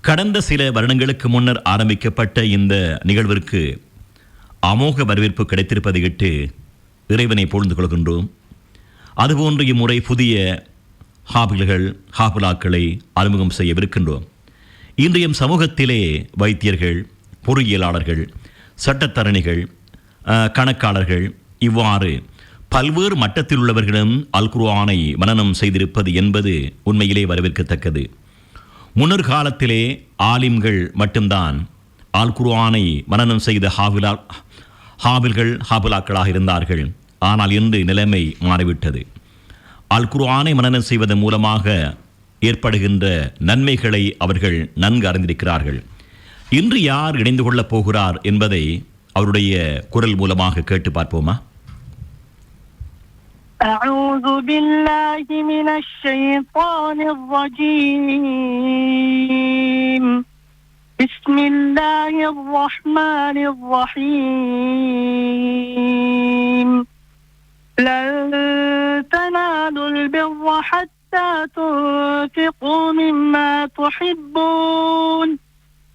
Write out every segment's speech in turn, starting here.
கடந்த சில வருடங்களுக்கு முன்னர் ஆரம்பிக்கப்பட்ட இந்த நிகழ்விற்கு அமோக வரவேற்பு கிடைத்திருப்பதை இட்டு இறைவனை பொழுது கொள்கின்றோம். அதுபோன்று இம்முறை புதிய ஹாபில்கள் ஹாபிலாக்களை அறிமுகம் செய்யவிருக்கின்றோம். இன்றைய சமூகத்திலே வைத்தியர்கள் பொறியியலாளர்கள் சட்டத்தரணிகள் கணக்காளர்கள் இவ்வாறு பல்வேறு மட்டத்தில் உள்ளவர்களும் அல் மனனம் செய்திருப்பது என்பது உண்மையிலே வரவேற்கத்தக்கது. முன்னர் காலத்திலே ஆலிம்கள் மட்டும்தான் அல் குர்ஆனை மனனம் செய்த ஹாபிலா ஹாபில்கள் ஹாபிலாக்களாக இருந்தார்கள். ஆனால் இன்று நிலைமை மாறிவிட்டது. அல் குர்ஆனை மனனம் செய்வதன் மூலமாக ஏற்படுகின்ற நன்மைகளை அவர்கள் நன்கு அறிந்திருக்கிறார்கள். இன்று யார் இணைந்து கொள்ளப் போகிறார் என்பதை அவருடைய குரல் மூலமாக கேட்டு பார்ப்போமா? أعوذ بالله من الشيطان الرجيم. بسم الله الرحمن الرحيم. لن تنالوا البر حتى تنفقوا مما تحبون.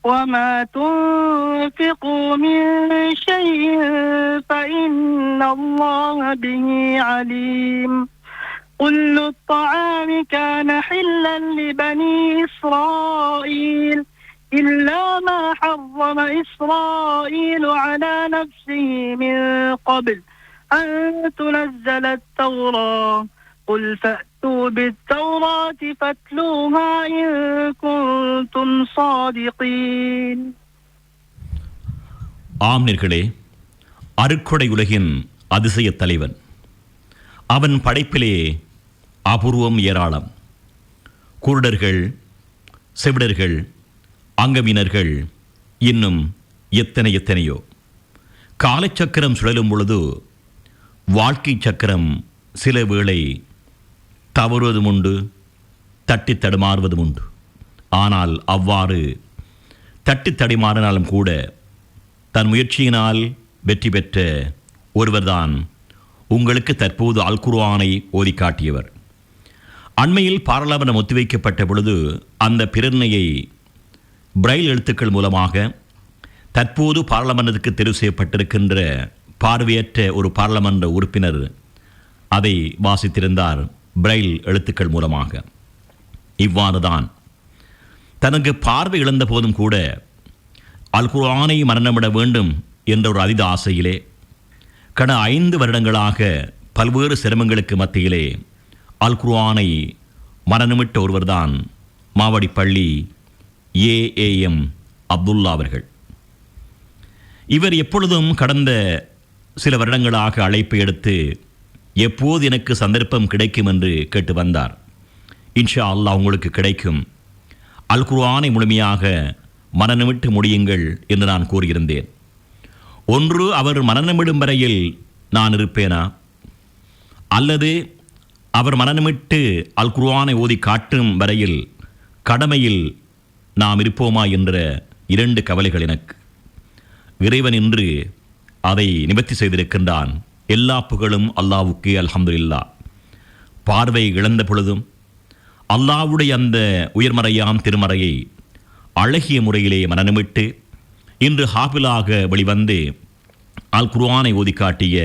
وما تنفقوا من شيء فإن الله به عليم. كل الطعام كان حلا لبني إسرائيل إلا ما حرم إسرائيل على نفسه من قبل أن تنزل التوراة. قل فأتوا بالتوراة فاتلوها إن كنتم صادقين ஆம்னிர்களே அருட்கொடை உலகின் அதிசய தலைவன் அவன் படைப்பிலே அபூர்வம் ஏராளம் குருடர்கள் செவிடர்கள் அங்கவினர்கள் இன்னும் எத்தனை எத்தனையோ காலச்சக்கரம் சுழலும் பொழுது வாழ்க்கை சக்கரம் சில வேளை தவறுவதும் உண்டு தட்டி தடுமாறுவதும் உண்டு. ஆனால் அவ்வாறு தட்டி தடுமாறினாலும் கூட தன் முயற்சியினால் வெற்றி பெற்ற ஒருவர்தான் உங்களுக்கு தற்போது அல்குர்வானை ஓதி காட்டியவர். அண்மையில் பாராளுமன்றம் ஒத்திவைக்கப்பட்ட பொழுது அந்த பிரேரணையை பிரைல் எழுத்துக்கள் மூலமாக தற்போது பாராளுமன்றத்துக்கு தெரிவு செய்யப்பட்டிருக்கின்ற பார்வையற்ற ஒரு பாராளுமன்ற உறுப்பினர் அதை வாசித்திருந்தார். பிரைல் எழுத்துக்கள் மூலமாக. இவ்வாறுதான். தனக்கு பார்வை இழந்த போதும் கூட அல்குரானை மரணமிட வேண்டும் என்ற ஒரு அதித ஆசையிலே கடந்த ஐந்து வருடங்களாக பல்வேறு சிரமங்களுக்கு மத்தியிலே அல்குரானை மரணமிட்ட ஒருவர்தான் மாவடிப்பள்ளி ஏஏஎம் அப்துல்லா அவர்கள். இவர் எப்பொழுதும் கடந்த சில வருடங்களாக அழைப்பு எடுத்து எப்போது எனக்கு சந்தர்ப்பம் கிடைக்கும் என்று கேட்டு வந்தார். இன்ஷா அல்லாஹ் உங்களுக்கு கிடைக்கும். அல் குர்ஆனை முழுமையாக மனநமிட்டு முடியுங்கள் என்று நான் கூறியிருந்தேன். ஒன்று அவர் மனநமிடும் வரையில் நான் இருப்பேனா? அல்லது அவர் மனநமிட்டு அல் குர்ஆனை ஓதி காட்டும் வரையில் கடமையில் நாம் இருப்போமா என்ற இரண்டு கவலைகள் எனக்கு. இறைவன் இன்று அதை நிவர்த்தி செய்திருக்கின்றான் எல்லா புகழும் அல்லாவுக்கே அலமது இல்லா பார்வை இழந்த பொழுதும் அல்லாவுடைய அந்த உயர்மறையாம் திருமறையை அழகிய முறையிலே மனநமிட்டு இன்று ஹாபிலாக வெளிவந்து அல் குர்வானை ஓதி காட்டிய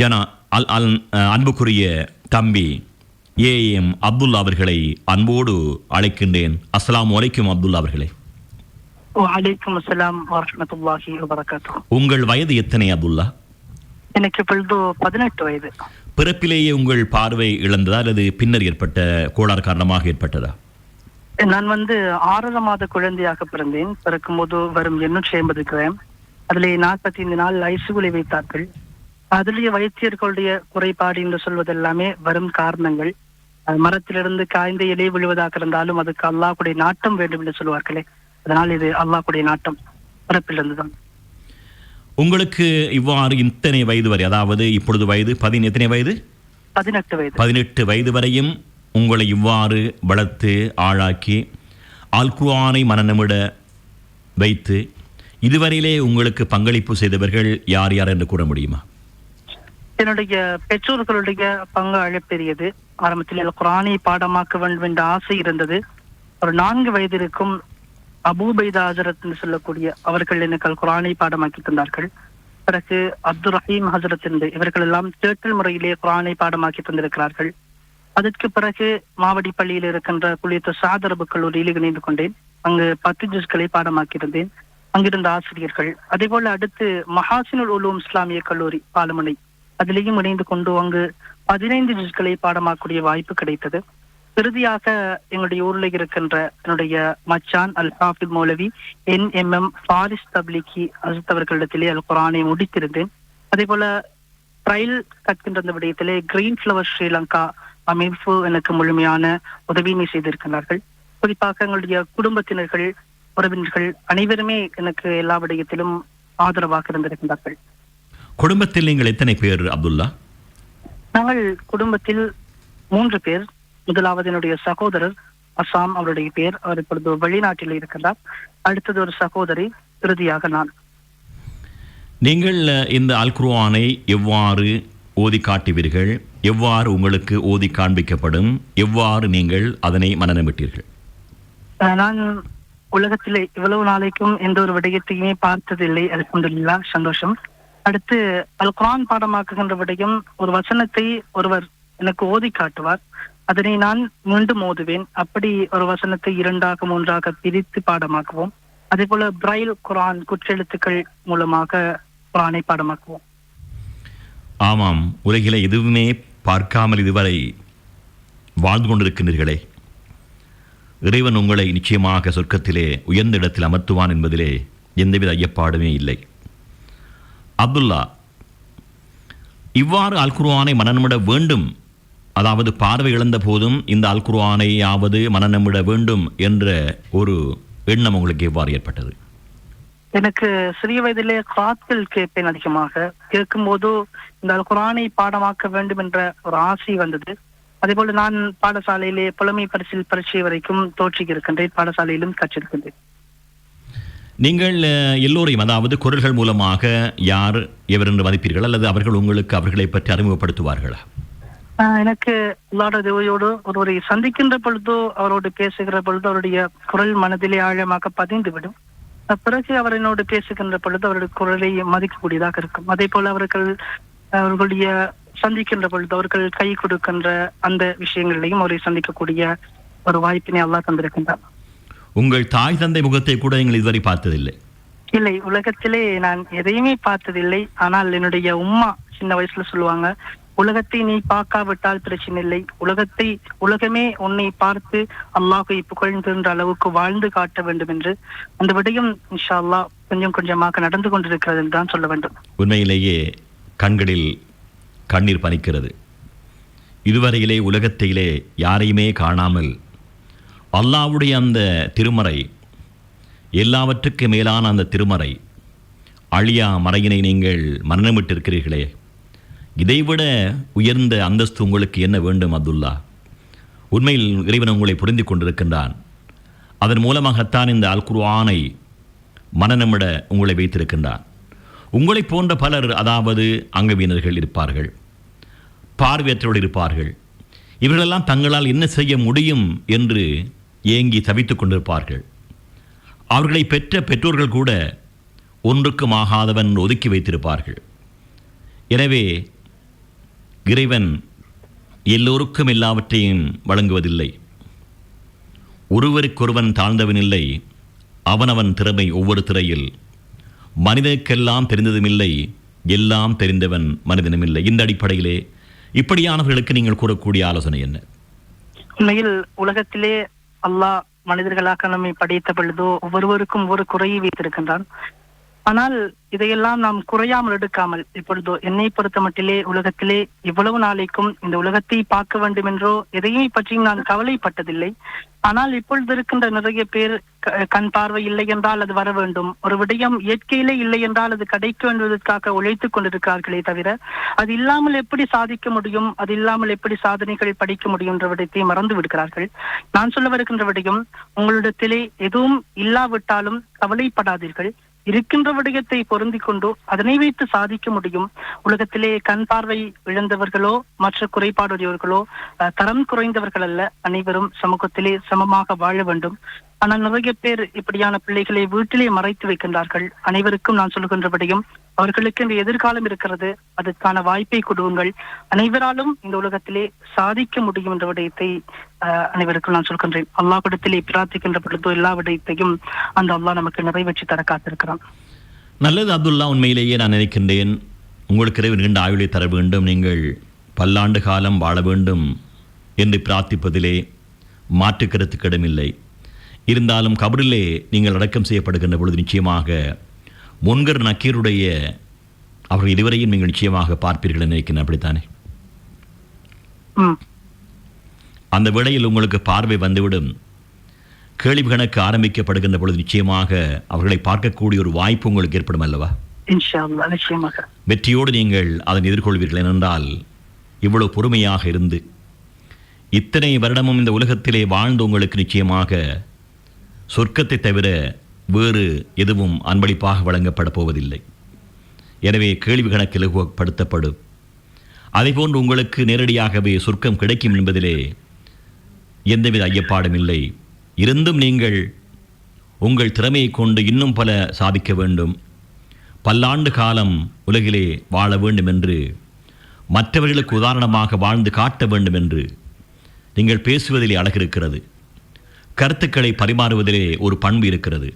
ஜன அல் அல் அன்புக்குரிய தம்பி ஏ எம் அப்துல்லா அவர்களை அன்போடு அழைக்கின்றேன். அஸ்லாம் வலைக்கும் அப்துல்லா அவர்களே. உங்கள் வயது எத்தனை அப்துல்லா? எனக்கு இப்பொழுது பதினெட்டு வயது. பிறப்பிலேயே உங்கள் பார்வை இழந்ததா அல்லது பின்னர் ஏற்பட்ட கோளாறு காரணமாக ஏற்பட்டதா? நான் வந்து ஆறரை மாத குழந்தையாக பிறந்தேன். பிறக்கும்போது வரும் எண்ணூற்றி ஐம்பது கிராம். அதிலே நாற்பத்தி ஐந்து நாள் ஐசுகுலை வைத்தார்கள். அதிலேயே வைத்தியர்களுடைய குறைபாடு என்று சொல்வது எல்லாமே வரும் காரணங்கள். மரத்திலிருந்து காய்ந்த இலை விழுவதாக இருந்தாலும் அதுக்கு அல்லாஹ்வுடைய நாட்டம் வேண்டும் என்று சொல்வார்களே. அதனால் இது அல்லாஹ்வுடைய நாட்டம். பிறப்பிலிருந்து தான் உங்களுக்கு இவ்வாறு இத்தனை வயது வரை அதாவது இப்பொழுது வயது பதின எத்தனை வயது? பதினெட்டு வயது. பதினெட்டு வயது வரையும் உங்களை இவ்வாறு வளர்த்து ஆளாக்கி அல் குர்ஆனை மனநமிட வைத்து இதுவரையிலே உங்களுக்கு பங்களிப்பு செய்தவர்கள் யார் யார் என்று கூற முடியுமா? என்னுடைய பெற்றோர்களுடைய பங்கு அழப்பெரியது ஆரம்பத்தில் குரானை பாடமாக்க வேண்டும் என்ற ஆசை இருந்தது. ஒரு நான்கு வயது இருக்கும் அபூபைதா ஹசரத் என்று சொல்லக்கூடிய அவர்கள் எனக்கு குரானை பாடமாக்கி தந்தார்கள். பிறகு அப்துல் ரஹீம் ஹசரத் என்று இவர்கள் எல்லாம் தேட்டல் முறையிலே குரானை பாடமாக்கி தந்திருக்கிறார்கள். அதற்கு பிறகு மாவடி பள்ளியில் இருக்கின்ற குளித்த சாதரபு கல்லூரியில் இணைந்து கொண்டேன். அங்கு பத்து ஜூஸ்களை பாடமாக்கியிருந்தேன். அங்கிருந்த ஆசிரியர்கள் அதே போல அடுத்து மஹாசினுல் உலூம் இஸ்லாமிய கல்லூரி பாலமுனை. அதிலேயும் இணைந்து கொண்டு அங்கு பதினைந்து ஜூஸ்களை பாடமாக்கக்கூடிய வாய்ப்பு கிடைத்தது. இறுதியாக எங்களுடைய ஊரில் இருக்கின்ற என்னுடைய மச்சான் அல் ஹாஃபித் மௌலவி என் எம் எம் ஃபாரிஸ் தப்லிகி அஜித் அவர்களிடத்திலே அல் குரானை முடித்திருந்தேன் அதே போல ட்ரையல் கற்கின்ற அந்த விடயத்திலே கிரீன் ஃபிளவர் ஸ்ரீலங்கா அமைப்பு எனக்கு முழுமையான உதவியினை செய்திருக்கிறார்கள் குறிப்பாக எங்களுடைய குடும்பத்தினர்கள் உறவினர்கள் அனைவருமே எனக்கு எல்லா விடயத்திலும் ஆதரவாக இருந்திருக்கின்றார்கள். குடும்பத்தில் நீங்கள் எத்தனை பேர் அப்துல்லா? நாங்கள் குடும்பத்தில் மூன்று பேர். முதலாவது என்னுடைய சகோதரர் அசாம் அவருடைய பேர். அவர் இப்பொழுது வெளிநாட்டில் இருக்கிறார் அடுத்தது ஒரு சகோதரி இறுதியாக நான். நீங்கள் இந்த அல் குர்ஆனை எவ்வாறு ஓதி காட்டுவீர்கள்? எவ்வாறு உங்களுக்கு ஓதி காண்பிக்கப்படும்? எவ்வாறு நீங்கள் அதனை மனநமிட்டீர்கள் நான் உலகத்திலே இவ்வளவு நாளைக்கும் எந்த ஒரு விடயத்தையுமே பார்த்ததில்லை. அல்ஹம்துலில்லாஹ் சந்தோஷம். அடுத்து அல் குர்ஆன் பாடமாக்குகின்ற விடயம் ஒரு வசனத்தை ஒருவர் எனக்கு ஓதி காட்டுவார். அதனை நான் மீண்டும் ஓதுவேன் அப்படி ஒரு வசனத்தை இரண்டாக மூன்றாக பிரித்து பாடமாக்குவோம். அதே போல பிரைல் குரான் குற்றெழுத்துக்கள் மூலமாக குரானை பாடமாக்குவோம். ஆமாம் உலகில எதுவுமே பார்க்காமல் இதுவரை வாழ்ந்து கொண்டிருக்கின்றீர்களே. இறைவன் உங்களை நிச்சயமாக சொர்க்கத்திலே உயர்ந்த இடத்தில் அமர்த்துவான் என்பதிலே எந்தவித ஐயப்பாடுமே இல்லை. அப்துல்லா இவ்வாறு அல் மனநமிட வேண்டும் அதாவது பார்வை இழந்த போதும் இந்த அல் குர்ஆனையாவது மனநமிட வேண்டும் என்ற ஒரு எண்ணம் உங்களுக்கு எவ்வாறு ஏற்பட்டது? எனக்கு சிறிய வயதிலே காத்தல் கேட்பேன் அதிகமாக. கேட்கும்போது இந்த அல் குரானை பாடமாக்க வேண்டும் என்ற ஒரு ஆசை வந்தது. அதே போல நான் பாடசாலையிலே புலமை பரிசில் பரீட்சை வரைக்கும் தோற்றி இருக்கின்றேன். பாடசாலையிலும் கற்றிருக்கின்றேன் நீங்கள் எல்லோரையும் அதாவது குரல்கள் மூலமாக யார் எவர் என்று மதிப்பீர்கள் அல்லது அவர்கள் உங்களுக்கு அவர்களை பற்றி அறிமுகப்படுத்துவார்களா? எனக்கு அல்லாட தேவையோடு ஒருவரை சந்திக்கின்ற பொழுதோ அவரோடு பேசுகிற பொழுது அவருடைய குரல் மனதிலே ஆழமாக பதிந்து விடும் அஹ் பிறகு அவர் என்னோடு பேசுகின்ற பொழுது அவருடைய குரலை மதிக்கக்கூடியதாக இருக்கும். அதே போல அவர்கள் அவர்களுடைய சந்திக்கின்ற பொழுது அவர்கள் கை கொடுக்கின்ற அந்த விஷயங்களிலையும் அவரை சந்திக்கக்கூடிய ஒரு வாய்ப்பினை அல்லாஹ் தந்திருக்கின்றார். உங்கள் தாய் தந்தை முகத்தை கூட நீங்கள் இதுவரை பார்த்ததில்லை. இல்லை உலகத்திலே நான் எதையுமே பார்த்ததில்லை. ஆனால் என்னுடைய உம்மா சின்ன வயசுல சொல்லுவாங்க உலகத்தை நீ பார்க்காவிட்டால் பிரச்சனை இல்லை. உலகத்தை உலகமே உன்னை பார்த்து அல்லாஹை புகழ்ந்துன்ற அளவுக்கு வாழ்ந்து காட்ட வேண்டும் என்று அந்த விடயம் இன்ஷா அல்லாஹ் கொஞ்சம் கொஞ்சமாக நடந்து கொண்டிருக்கிறது என்று தான் சொல்ல வேண்டும். உண்மையிலேயே கண்களில் கண்ணீர் பனிக்கிறது. இதுவரையிலே உலகத்திலே யாரையுமே காணாமல் அல்லாவுடைய அந்த திருமறை எல்லாவற்றுக்கு மேலான அந்த திருமறை அழியா மறையினை நீங்கள் மரணமிட்டிருக்கிறீர்களே இதைவிட உயர்ந்த அந்தஸ்து உங்களுக்கு என்ன வேண்டும் அப்துல்லா? உண்மையில் இறைவன் உங்களை புரிந்து கொண்டிருக்கின்றான். அதன் மூலமாகத்தான் இந்த அல்குர்ஆனை மனநமிட உங்களை வைத்திருக்கின்றான். உங்களைப் போன்ற பலர் அதாவது அங்கவீனர்கள் இருப்பார்கள். பார்வையற்றோடு இருப்பார்கள். இவர்களெல்லாம் தங்களால் என்ன செய்ய முடியும் என்று ஏங்கி தவித்துக் கொண்டிருப்பார்கள். அவர்களை பெற்ற பெற்றோர்கள் கூட ஒன்றுக்கும் ஆகாதவன் ஒதுக்கி வைத்திருப்பார்கள். எனவே இறைவன் எல்லோருக்கும் எல்லாவற்றையும் வழங்குவதில்லை. ஒருவருக்கொருவன் தாழ்ந்தவன் இல்லை அவனவன் திறமை ஒவ்வொரு திரையில். மனிதனுக்கெல்லாம் தெரிந்ததுமில்லை எல்லாம் தெரிந்தவன் மனிதனுமில்லை. இந்த அடிப்படையிலே இப்படியானவர்களுக்கு நீங்கள் கூறக்கூடிய ஆலோசனை என்ன? உண்மையில் உலகத்திலே அல்லாஹ் மனிதர்களாக நம்மை படைத்த பொழுதோ ஒவ்வொருவருக்கும் ஒரு குறையை வைத்திருக்கின்றான். ஆனால் இதையெல்லாம் நாம் குறையாமல் எடுக்காமல் இப்பொழுதோ என்னை பொறுத்த மட்டிலே உலகத்திலே இவ்வளவு நாளைக்கும் இந்த உலகத்தை பார்க்க வேண்டும் என்றோ எதையும் பற்றியும் நான் கவலைப்பட்டதில்லை. ஆனால் இப்பொழுது இருக்கின்ற நிறைய பேர் கண் பார்வை இல்லை என்றால் அது வர வேண்டும். ஒரு விடயம் இயற்கையிலே இல்லை என்றால் அது கிடைக்க வேண்டுவதற்காக உழைத்துக் கொண்டிருக்கிறார்களே தவிர அது இல்லாமல் எப்படி சாதிக்க முடியும் அது இல்லாமல் எப்படி சாதனைகள் படிக்க முடியும் என்ற விடயத்தை மறந்து விடுகிறார்கள். நான் சொல்ல வருகின்ற விடயம் உங்களிடத்திலே எதுவும் இல்லாவிட்டாலும் கவலைப்படாதீர்கள். இருக்கின்ற விடயத்தை பொருந்திக் கொண்டு அதனை வைத்து சாதிக்க முடியும். உலகத்திலே கண் பார்வை இழந்தவர்களோ மற்ற குறைபாடுடையவர்களோ அஹ், தரம் குறைந்தவர்கள் அல்ல அனைவரும் சமூகத்திலே சமமாக வாழ வேண்டும். ஆனால் நிறைய பேர் இப்படியான பிள்ளைகளை வீட்டிலே மறைத்து வைக்கின்றார்கள். அனைவருக்கும் நான் சொல்லுகின்ற அவர்களுக்கு இந்த எதிர்காலம் இருக்கிறது. அதற்கான வாய்ப்பை கொடுங்கள். அனைவராலும் இந்த உலகத்திலே சாதிக்க முடியும் என்ற விடயத்தை அஹ், அனைவருக்கும் நான் சொல்கின்றேன். அல்லாஹ்விடத்திலே பிரார்த்திக்கின்ற பொழுது எல்லா விடயத்தையும் அந்த அல்லாஹ் நமக்கு நிறைவேற்றி தர காத்திருக்கிறான். நல்லது அப்துல்லா உண்மையிலேயே நான் நினைக்கின்றேன். உங்களுக்கு இறைவன் நீண்ட ஆயுளை தர வேண்டும். நீங்கள் பல்லாண்டு காலம் வாழ வேண்டும் என்று பிரார்த்திப்பதிலே மாற்று கருத்துக்கு இடமில்லை. இருந்தாலும் கபரிலே நீங்கள் அடக்கம் செய்யப்படுகின்ற பொழுது நிச்சயமாக முன்கர் நக்கீருடைய அவர்கள் இதுவரையும் நீங்கள் நிச்சயமாக பார்ப்பீர்கள் என்று நினைக்கிறேன். அப்படித்தானே? அந்த வேளையில் உங்களுக்கு பார்வை வந்துவிடும். கேள்வி கணக்கு ஆரம்பிக்கப்படுகின்ற பொழுது நிச்சயமாக அவர்களை பார்க்கக்கூடிய ஒரு வாய்ப்பு உங்களுக்கு ஏற்படும் அல்லவா? வெற்றியோடு நீங்கள் அதனை எதிர்கொள்வீர்கள் ஏனென்றால் இவ்வளவு பொறுமையாக இருந்து இத்தனை வருடமும் இந்த உலகத்திலே வாழ்ந்து உங்களுக்கு நிச்சயமாக சொர்க்கத்தை தவிர வேறு எதுவும் அன்பளிப்பாக வழங்கப்பட போவதில்லை. எனவே கேள்வி கணக்கு இலகுவப்படுத்தப்படும். அதேபோன்று உங்களுக்கு நேரடியாகவே சொர்க்கம் கிடைக்கும் என்பதிலே எந்தவித ஐயப்பாடும் இல்லை. இருந்தும் நீங்கள் உங்கள் திறமையை கொண்டு இன்னும் பல சாதிக்க வேண்டும். பல்லாண்டு காலம் உலகிலே வாழ வேண்டும் என்று மற்றவர்களுக்கு உதாரணமாக வாழ்ந்து காட்ட வேண்டும் என்று நீங்கள் பேசுவதிலே அழகிருக்கிறது. கருத்துக்களை பரிமாறுவதிலே ஒரு பண்பு இருக்கிறது.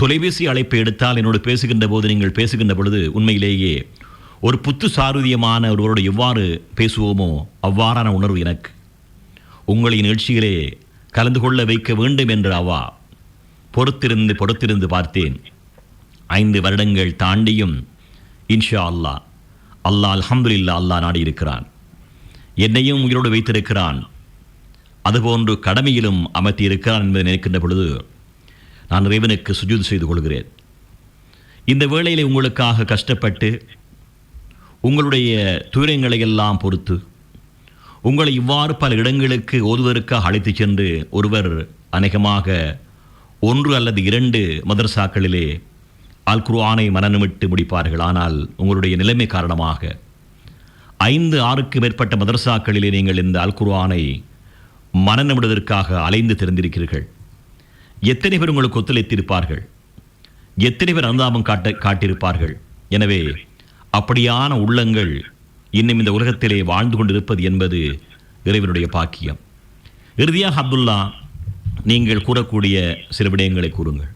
தொலைபேசி அழைப்பை எடுத்தால் என்னோடு பேசுகின்ற போது நீங்கள் பேசுகின்ற பொழுது உண்மையிலேயே ஒரு புத்து சாருதியமான ஒருவரோடு எவ்வாறு பேசுவோமோ அவ்வாறான உணர்வு எனக்கு. உங்களை நிகழ்ச்சியிலே கலந்து கொள்ள வைக்க வேண்டும் என்று அவா பொறுத்திருந்து பொறுத்திருந்து பார்த்தேன். ஐந்து வருடங்கள் தாண்டியும் இன்ஷா அல்லாஹ் அல்லாஹ் அல்ஹம்துலில்லா அல்லாஹ் நாடி இருக்கிறான் என்னையும் உயிரோடு வைத்திருக்கிறான். அதுபோன்று கடமையிலும் அமர்த்தியிருக்கிறான் என்பதை நினைக்கின்ற பொழுது நான் இறைவனுக்கு சுஜூத் செய்து கொள்கிறேன். இந்த வேளையிலே உங்களுக்காக கஷ்டப்பட்டு உங்களுடைய துயரங்களை எல்லாம் பொறுத்து உங்களை இவ்வாறு பல இடங்களுக்கு ஓதுவதற்காக அழைத்துச் சென்று ஒருவர் அநேகமாக ஒன்று அல்லது இரண்டு மதரசாக்களிலே அல் குர்ஆனை மனநமிட்டு முடிப்பார்கள். ஆனால் உங்களுடைய நிலைமை காரணமாக ஐந்து ஆறுக்கு மேற்பட்ட மதரசாக்களிலே நீங்கள் இந்த அல் குர்ஆனை மனநமிடுவதற்காக அலைந்து திறந்திருக்கிறீர்கள். எத்தனை பேர் உங்களுக்கு ஒத்துழைத்திருப்பார்கள்? எத்தனை பேர் அனுதாபம் காட்ட காட்டியிருப்பார்கள்? எனவே அப்படியான உள்ளங்கள் இன்னும் இந்த உலகத்திலே வாழ்ந்து கொண்டிருப்பது என்பது இறைவனுடைய பாக்கியம். இறுதியாக அப்துல்லா நீங்கள் கூறக்கூடிய சில விடயங்களை கூறுங்கள்.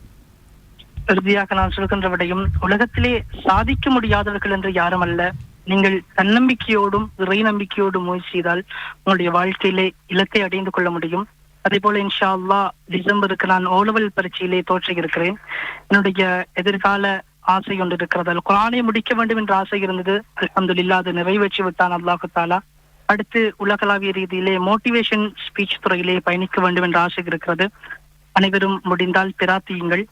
இறுதியாக நான் சொல்கின்ற விடயம் உலகத்திலே சாதிக்க முடியாதவர்கள் என்று யாரும் அல்ல. நீங்கள் தன்னம்பிக்கையோடும் இறை நம்பிக்கையோடும் முயற்சி செய்தால் உங்களுடைய வாழ்க்கையிலே இலக்கை அடைந்து கொள்ள முடியும். அதே போல இன்ஷா அல்லா டிசம்பருக்கு நான் ஓலவல் பரீட்சையிலே தோற்றி இருக்கிறேன் என்னுடைய எதிர்கால ஆசை ஒன்று இருக்கிறது குரானை முடிக்க வேண்டும் என்ற ஆசை இருந்தது. அல்ஹம்துலில்லாஹ் அது நிறைவேற்றி விட்டான் அல்லாஹு தாலா. அடுத்து உலகளாவிய ரீதியிலே மோட்டிவேஷன் ஸ்பீச் துறையிலே பயணிக்க வேண்டும் என்ற ஆசை இருக்கிறது. அனைவரும் முடிந்தால் பிராத்தியுங்கள்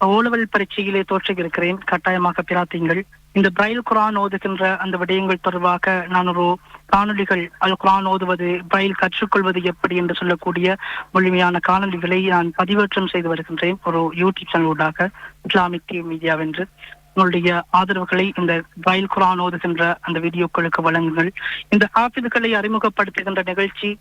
ஓலவல் பரீட்சையிலே தோற்றுகிறேன் கட்டாயமாக பிராத்தியுங்கள் இந்த பிரைல் குரான் ஓதுகின்ற அந்த விடயங்கள் தொடர்பாக நான் ஒரு காணொலிகள் அல் குரான் ஓதுவது பிரைல் கற்றுக்கொள்வது எப்படி என்று சொல்லக்கூடிய முழுமையான காணொலிகளை நான் பதிவேற்றம் செய்து வருகின்றேன். ஒரு யூடியூப் சேனல் ஊடாக இஸ்லாமிக் டிவி மீடியாவென்று. உங்களுடைய ஆதரவுகளை இந்த பிரைல் குரான் ஓதுகின்ற அந்த வீடியோக்களுக்கு வழங்குங்கள். இந்த ஆபிதுகளை அறிமுகப்படுத்துகின்ற நிகழ்ச்சி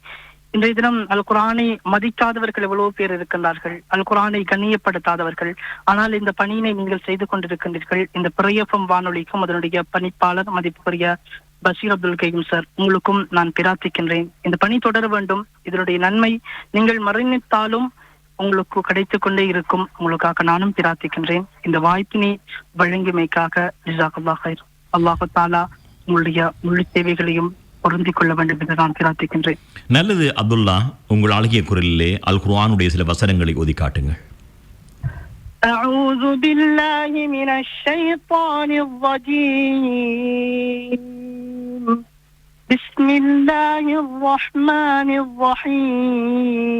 இன்றைய தினம் அல் குரானை மதிக்காதவர்கள் எவ்வளவு பேர் இருக்கின்றார்கள். அல் குரானை கண்ணியப்படுத்தாதவர்கள். ஆனால் இந்த பணியினை நீங்கள் செய்து கொண்டிருக்கின்றீர்கள். இந்த பிறையப்பம் வானொலிக்கும் அதனுடைய பணிப்பாளர் மதிப்புக்குரிய பஷீர் அப்துல் கையும் சார் உங்களுக்கும் நான் பிரார்த்திக்கின்றேன். இந்த பணி தொடர வேண்டும். இதனுடைய நன்மை நீங்கள் மறைநித்தாலும் உங்களுக்கு கிடைத்துக் கொண்டே இருக்கும். உங்களுக்காக நானும் பிரார்த்திக்கின்றேன். இந்த வாய்ப்பினை வழங்கியமைக்காக ஜிசாக் அல்லாஹு தாலா உங்களுடைய முழு தேவைகளையும் பொருந்திக் கொள்ள வேண்டும் என்று நான் பிரார்த்திக்கின்றேன் நல்லது அப்துல்லா உங்கள் அழகிய குரலிலே அல் குர்ஆனுடைய சில வசனங்களை ஓதி காட்டுங்கள் أعوذ بالله من الشيطان الرجيم بسم الله الرحمن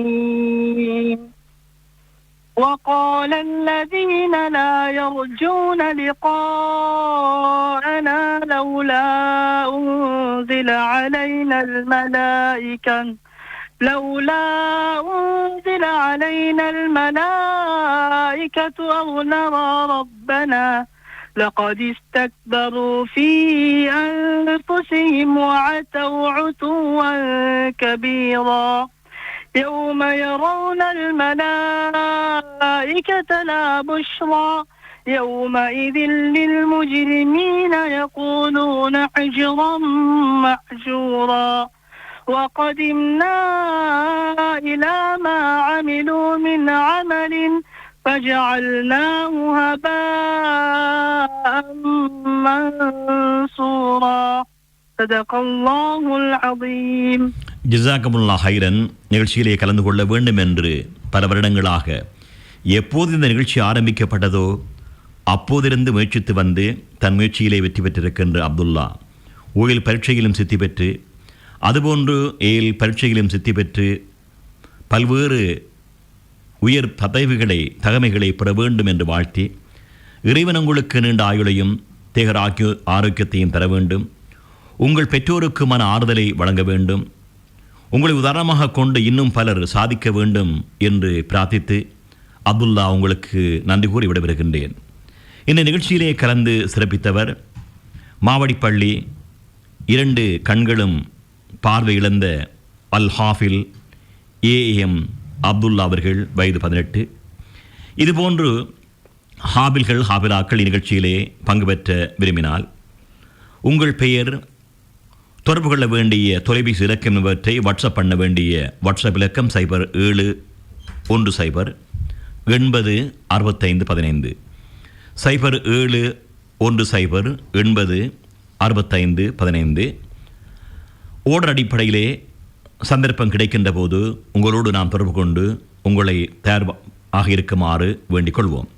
الرحيم وقال الذين لا يرجون لقاءنا لولا أنزل علينا الملائكة لولا أنزل علينا الملائكة أو نرى ربنا لقد استكبروا في أنفسهم وعتوا عتوا كبيرا. يوم يرون الملائكة لا بشرى يومئذ للمجرمين يقولون حجرا محجورا وقدمنا إلى ما عملوا من عمل فجعلناه هباء منصورا صدق الله العظيم ஜிசாக்கமுல்லா ஹைரன் நிகழ்ச்சியிலே கலந்து கொள்ள வேண்டும் என்று பல வருடங்களாக எப்போது இந்த நிகழ்ச்சி ஆரம்பிக்கப்பட்டதோ அப்போதிருந்து முயற்சித்து வந்து தன் முயற்சியிலே வெற்றி பெற்றிருக்கின்ற அப்துல்லா ஓயில் பரீட்சையிலும் சித்தி பெற்று அதுபோன்று ஏல் பரீட்சையிலும் சித்தி பெற்று பல்வேறு உயர் பதவிகளை தகமைகளை பெற வேண்டும் என்று வாழ்த்தி இறைவன் உங்களுக்கு நீண்ட ஆயுளையும் தேகர் ஆக்கிய ஆரோக்கியத்தையும் தர வேண்டும் உங்கள் பெற்றோருக்கு மன ஆறுதலை வழங்க வேண்டும். உங்களை உதாரணமாக கொண்டு இன்னும் பலர் சாதிக்க வேண்டும் என்று பிரார்த்தித்து அப்துல்லா உங்களுக்கு நன்றி கூறி விடைபெறுகின்றேன். இந்த நிகழ்ச்சியிலே கலந்து சிறப்பித்தவர் மாவடிப்பள்ளி இரண்டு கண்களும் பார்வை இழந்த அல் ஹாஃபில் ஏஎம் அப்துல்லா அவர்கள் வயது பதினெட்டு. இதுபோன்று ஹாபில்கள் ஹாபிலாக்கள் இந்நிகழ்ச்சியிலே பங்கு பெற்ற விரும்பினால் உங்கள் பெயர் தொடர்பு கொள்ள வேண்டிய தொலைபேசி இலக்கம் இவற்றை வாட்ஸ்அப் பண்ண வேண்டிய வாட்ஸ்அப் இலக்கம் சைபர் ஏழு ஒன்று சைபர் எண்பது அறுபத்தைந்து பதினைந்து. சைபர் ஏழு ஒன்று சைபர் எண்பது அறுபத்தைந்து பதினைந்து. ஓடர் அடிப்படையிலே சந்தர்ப்பம் கிடைக்கின்ற போது உங்களோடு நாம் தொடர்பு கொண்டு உங்களை தயார் ஆக இருக்குமாறு வேண்டிக் கொள்வோம்.